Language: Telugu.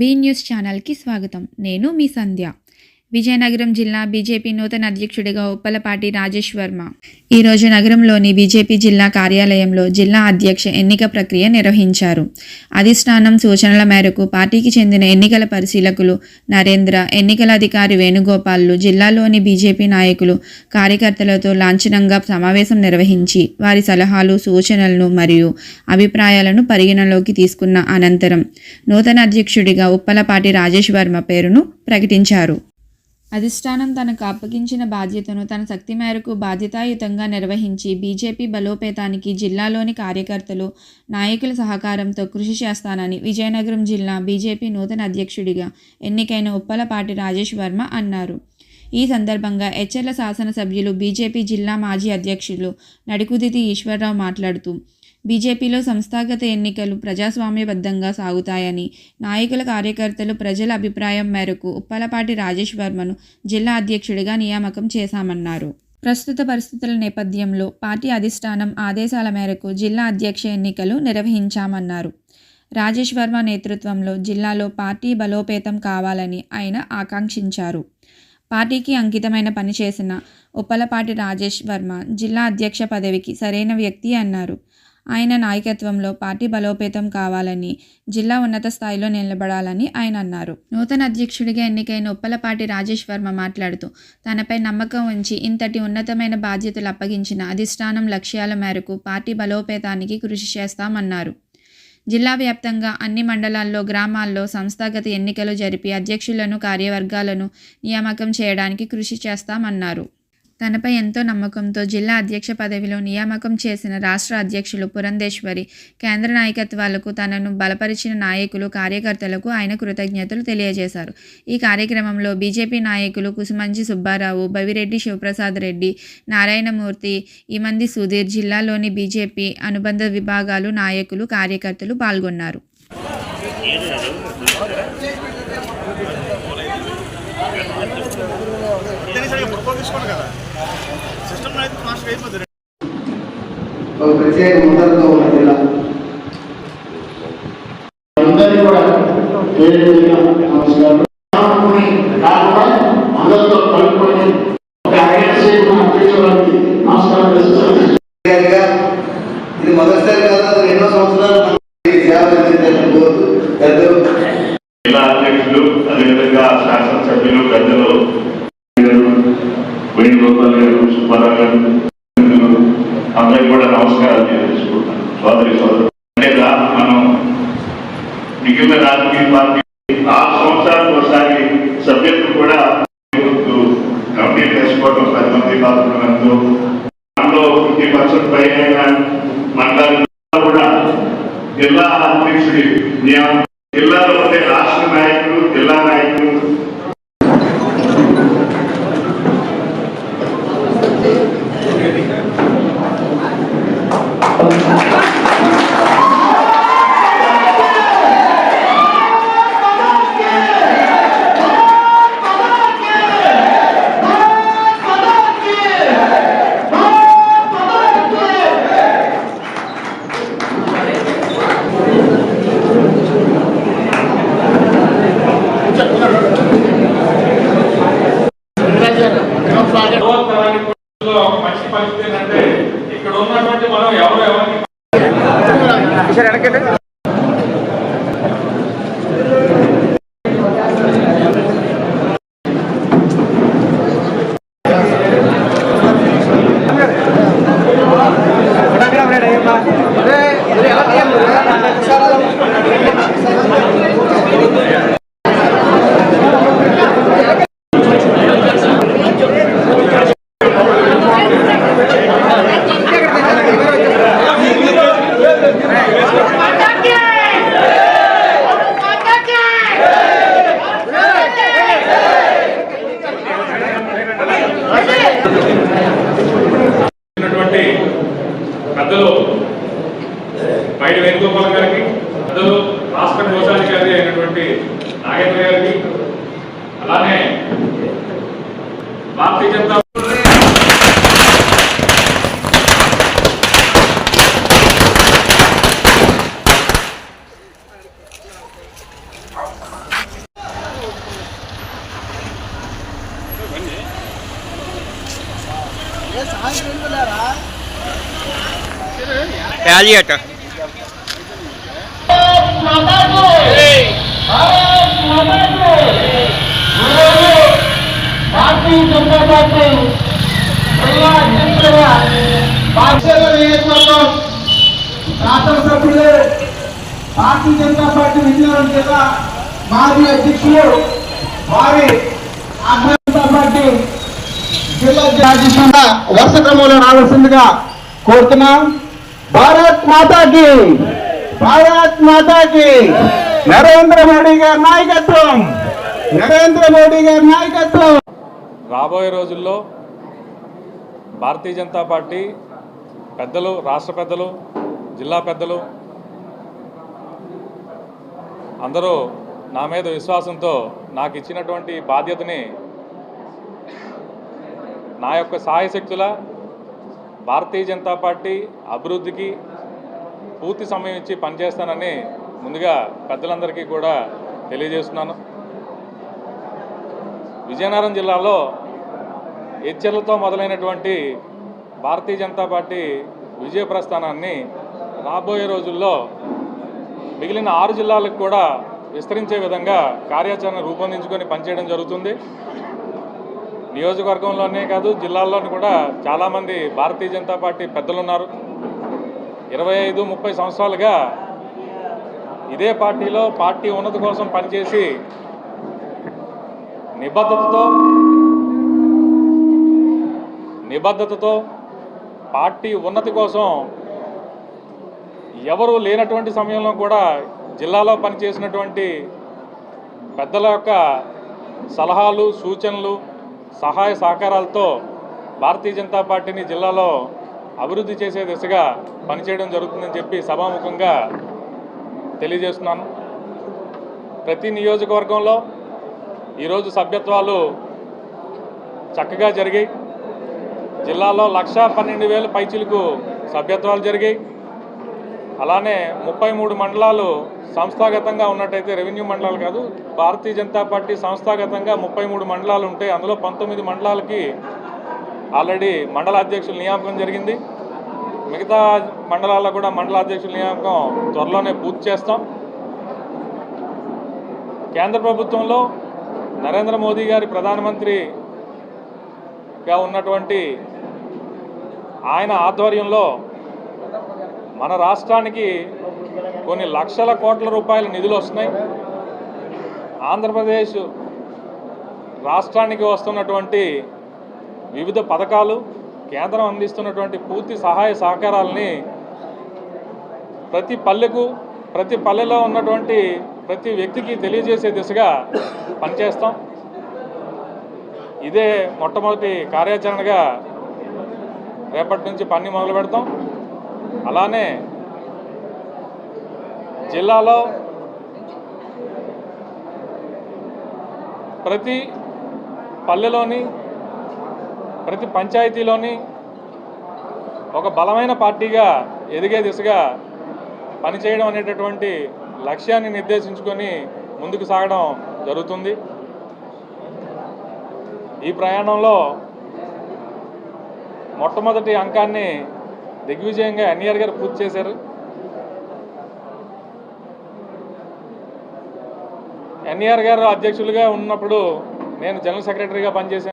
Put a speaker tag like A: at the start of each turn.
A: బీ న్యూస్ ఛానల్కి స్వాగతం. నేను మీ సంధ్య. విజయనగరం జిల్లా బీజేపీ నూతన అధ్యక్షుడిగా ఉప్పలపాటి రాజేష్ వర్మ. ఈరోజు నగరంలోని బీజేపీ జిల్లా కార్యాలయంలో జిల్లా అధ్యక్ష ఎన్నిక ప్రక్రియ నిర్వహించారు. అధిష్టానం సూచనల మేరకు పార్టీకి చెందిన ఎన్నికల పరిశీలకులు నరేంద్ర ఎన్నికల అధికారి వేణుగోపాల్లు జిల్లాలోని బీజేపీ నాయకులు కార్యకర్తలతో లాంఛనంగా సమావేశం నిర్వహించి వారి సలహాలు సూచనలను మరియు అభిప్రాయాలను పరిగణలోకి తీసుకున్న అనంతరం నూతన అధ్యక్షుడిగా ఉప్పలపాటి రాజేష్ వర్మ పేరును ప్రకటించారు. అధిష్టానం తనకు అప్పగించిన బాధ్యతను తన శక్తి మేరకు బాధ్యతాయుతంగా నిర్వహించి బీజేపీ బలోపేతానికి జిల్లాలోని కార్యకర్తలు నాయకుల సహకారంతో కృషి చేస్తానని విజయనగరం జిల్లా బీజేపీ నూతన అధ్యక్షుడిగా ఎన్నికైన ఉప్పలపాటి రాజేష్ వర్మ అన్నారు. ఈ సందర్భంగా హెచ్ఎర్ల శాసనసభ్యులు బీజేపీ జిల్లా మాజీ అధ్యక్షులు నడికుదితి ఈశ్వరరావు మాట్లాడుతూ బీజేపీలో సంస్థాగత ఎన్నికలు ప్రజాస్వామ్యబద్ధంగా సాగుతాయని నాయకుల కార్యకర్తలు ప్రజల అభిప్రాయం మేరకు ఉప్పలపాటి రాజేష్ వర్మను జిల్లా అధ్యక్షుడిగా నియామకం చేశామన్నారు. ప్రస్తుత పరిస్థితుల నేపథ్యంలో పార్టీ అధిష్టానం ఆదేశాల మేరకు జిల్లా అధ్యక్ష ఎన్నికలు నిర్వహించామన్నారు. రాజేష్ వర్మ నేతృత్వంలో జిల్లాలో పార్టీ బలోపేతం కావాలని ఆయన ఆకాంక్షించారు. పార్టీకి అంకితమైన పని చేసిన ఉప్పలపాటి రాజేష్ వర్మ జిల్లా అధ్యక్ష పదవికి సరైన వ్యక్తి అన్నారు. ఆయన నాయకత్వంలో పార్టీ బలోపేతం కావాలని జిల్లా ఉన్నత స్థాయిలో నిలబడాలని ఆయన అన్నారు. నూతన అధ్యక్షుడిగా ఎన్నికైన ఉప్పలపాటి రాజేష్ వర్మ మాట్లాడుతూ తనపై నమ్మకం ఉంచి ఇంతటి ఉన్నతమైన బాధ్యతలు అప్పగించిన అధిష్టానం లక్ష్యాల మేరకు పార్టీ బలోపేతానికి కృషి చేస్తామన్నారు. జిల్లా వ్యాప్తంగా అన్ని మండలాల్లో గ్రామాల్లో సంస్థాగత ఎన్నికలు జరిపి అధ్యక్షులను కార్యవర్గాలను నియామకం చేయడానికి కృషి చేస్తామన్నారు. తనపై ఎంతో నమ్మకంతో జిల్లా అధ్యక్ష పదవిలో నియామకం చేసిన రాష్ట్ర అధ్యక్షులు పురంధేశ్వరి కేంద్ర నాయకత్వాలకు తనను బలపరిచిన నాయకులు కార్యకర్తలకు ఆయన కృతజ్ఞతలు తెలియజేశారు. ఈ కార్యక్రమంలో బీజేపీ నాయకులు కుసుమంచి సుబ్బారావు బవిరెడ్డి శివప్రసాద్ రెడ్డి నారాయణమూర్తి ఈమంది సుధీర్ జిల్లాలోని బీజేపీ అనుబంధ విభాగాలు నాయకులు కార్యకర్తలు పాల్గొన్నారు.
B: తీసుకోండి కదా.
C: ఒక ప్రత్యేక ముద్రతో ఉన్న జిల్లా. అందరికీ కూడా పేరు నమస్కారం. కాకుండా అందరితో కలుపుకొని ఒక ఐఎస్ఐ అధ్యక్షురానికి నమస్కారం
D: ఇది మొదటిసారి కాదు ఎన్నో సంవత్సరాలు సేవ అందించాలని కోరుతూ పెద్దలు.
E: జిల్లా అధ్యక్షులు అదేవిధంగా శాసనసభ్యులు పెద్దలు వేణుగోపాల్ గారు సుబ్బారావు గారు అందరికి కూడా నమస్కారాలు తెలియజేసుకుంటాను సోదరి సోదరు అంటే మనం మిగిలిన రాజకీయ పార్టీ ఆరు సంవత్సరాలకు ఒకసారి సభ్యత్వం కూడా కంప్లీట్ చేసుకోవడం పది మంది పాల్గొనడంతో అందులో ఫిఫ్టీ పర్సెంట్ పైన మండలాలు కూడా జిల్లా అధ్యక్షుడి నియామకం జిల్లాలో ఉండే రాష్ట్ర నాయకులు జిల్లా నాయకులు
F: లో ఒక మంచి పరిస్థితి ఏంటంటే ఇక్కడ ఉన్నటువంటి మనం ఎవరు ఎవరిని ఉన్నటువంటి అందులో పైడి వేణుగోపాల్ గారికి పెద్దలు రాష్ట్ర కోశాధికారి అయినటువంటి నాగేంద్ర గారికి అలానే Bharatiya Janata Yes, I'm going to
G: ప్యాలియట్
H: పాఠశాల నియోజకవర్గం శాసనసభ్యులు భారతీయ జనతా పార్టీ విజయనగరం జిల్లా మాజీ అధ్యక్షులు వారి జనతా పార్టీ జిల్లా అధ్యక్షులుగా వరుస క్రమంలో రావాల్సిందిగా కోరుతున్నాం. భారత్ మాతాకి! భారత్ మాతాకి! నరేంద్ర మోడీ గారి నాయకత్వం! నరేంద్ర మోడీ గారి నాయకత్వం!
F: రాబోయే రోజుల్లో భారతీయ జనతా పార్టీ పెద్దలు రాష్ట్ర పెద్దలు జిల్లా పెద్దలు అందరూ నా మీద విశ్వాసంతో నాకు ఇచ్చినటువంటి బాధ్యతని నా యొక్క సాయశక్తుల భారతీయ జనతా పార్టీ అభివృద్ధికి పూర్తి సమయం ఇచ్చి పనిచేస్తానని ముందుగా పెద్దలందరికీ కూడా తెలియజేస్తున్నాను. విజయనగరం జిల్లాలో హెచ్చర్లతో మొదలైనటువంటి భారతీయ జనతా పార్టీ విజయ ప్రస్థానాన్ని రాబోయే రోజుల్లో మిగిలిన ఆరు జిల్లాలకు కూడా విస్తరించే విధంగా కార్యాచరణ రూపొందించుకొని పనిచేయడం జరుగుతుంది. నియోజకవర్గంలోనే కాదు జిల్లాల్లోని కూడా చాలామంది భారతీయ జనతా పార్టీ పెద్దలు ఉన్నారు ఇరవై ఐదు ముప్పై సంవత్సరాలుగా ఇదే పార్టీలో పార్టీ ఉన్నతి కోసం పనిచేసి నిబద్ధతతో నిబద్ధతతో పార్టీ ఉన్నతి కోసం ఎవరు లేనటువంటి సమయంలో కూడా జిల్లాలో పనిచేసినటువంటి పెద్దల యొక్క సలహాలు సూచనలు సహాయ సహకారాలతో భారతీయ జనతా పార్టీని జిల్లాలో అభివృద్ధి చేసే దిశగా పనిచేయడం జరుగుతుందని చెప్పి సభాముఖంగా తెలియజేస్తున్నాను. ప్రతి నియోజకవర్గంలో ఈరోజు సభ్యత్వాలు చక్కగా జరిగాయి. జిల్లాలో లక్ష పన్నెండు వేల పైచిలకు సభ్యత్వాలు జరిగాయి. అలానే ముప్పై మూడు మండలాలు సంస్థాగతంగా ఉన్నట్టయితే రెవెన్యూ మండలాలు కాదు భారతీయ జనతా పార్టీ సంస్థాగతంగా ముప్పై మూడు మండలాలు ఉంటాయి అందులో పంతొమ్మిది మండలాలకి ఆల్రెడీ మండల అధ్యక్షుల నియామకం జరిగింది. మిగతా మండలాల్లో కూడా మండల అధ్యక్షుల నియామకం త్వరలోనే పూర్తి చేస్తాం. కేంద్ర ప్రభుత్వంలో నరేంద్ర మోదీ గారి ప్రధానమంత్రిగా ఉన్నటువంటి ఆయన ఆధ్వర్యంలో మన రాష్ట్రానికి కొన్ని లక్షల కోట్ల రూపాయల నిధులు వస్తున్నాయి. ఆంధ్రప్రదేశ్ రాష్ట్రానికి వస్తున్నటువంటి వివిధ పథకాలు కేంద్రం అందిస్తున్నటువంటి పూర్తి సహాయ సహకారాలని ప్రతి పల్లెకు ప్రతి పల్లెలో ఉన్నటువంటి ప్రతి వ్యక్తికి తెలియజేసే దిశగా పనిచేస్తాం. ఇదే మొట్టమొదటి కార్యాచరణగా రేపటి నుంచి పని మొదలు పెడతాం అలానే జిల్లాలో ప్రతి పల్లెలోని ప్రతి పంచాయతీలోని ఒక బలమైన పార్టీగా ఎదిగే దిశగా పనిచేయడం అనేటటువంటి లక్ష్యాన్ని నిర్దేశించుకొని ముందుకు సాగడం జరుగుతుంది. ఈ ప్రయాణంలో మొట్టమొదటి అంకాన్ని దిగ్విజయంగా ఎన్ఆర్ గారు పూర్తి చేశారు. ఎన్ఈఆర్ గారు అధ్యక్షులుగా ఉన్నప్పుడు నేను జనరల్ సెక్రటరీగా పనిచేశాను.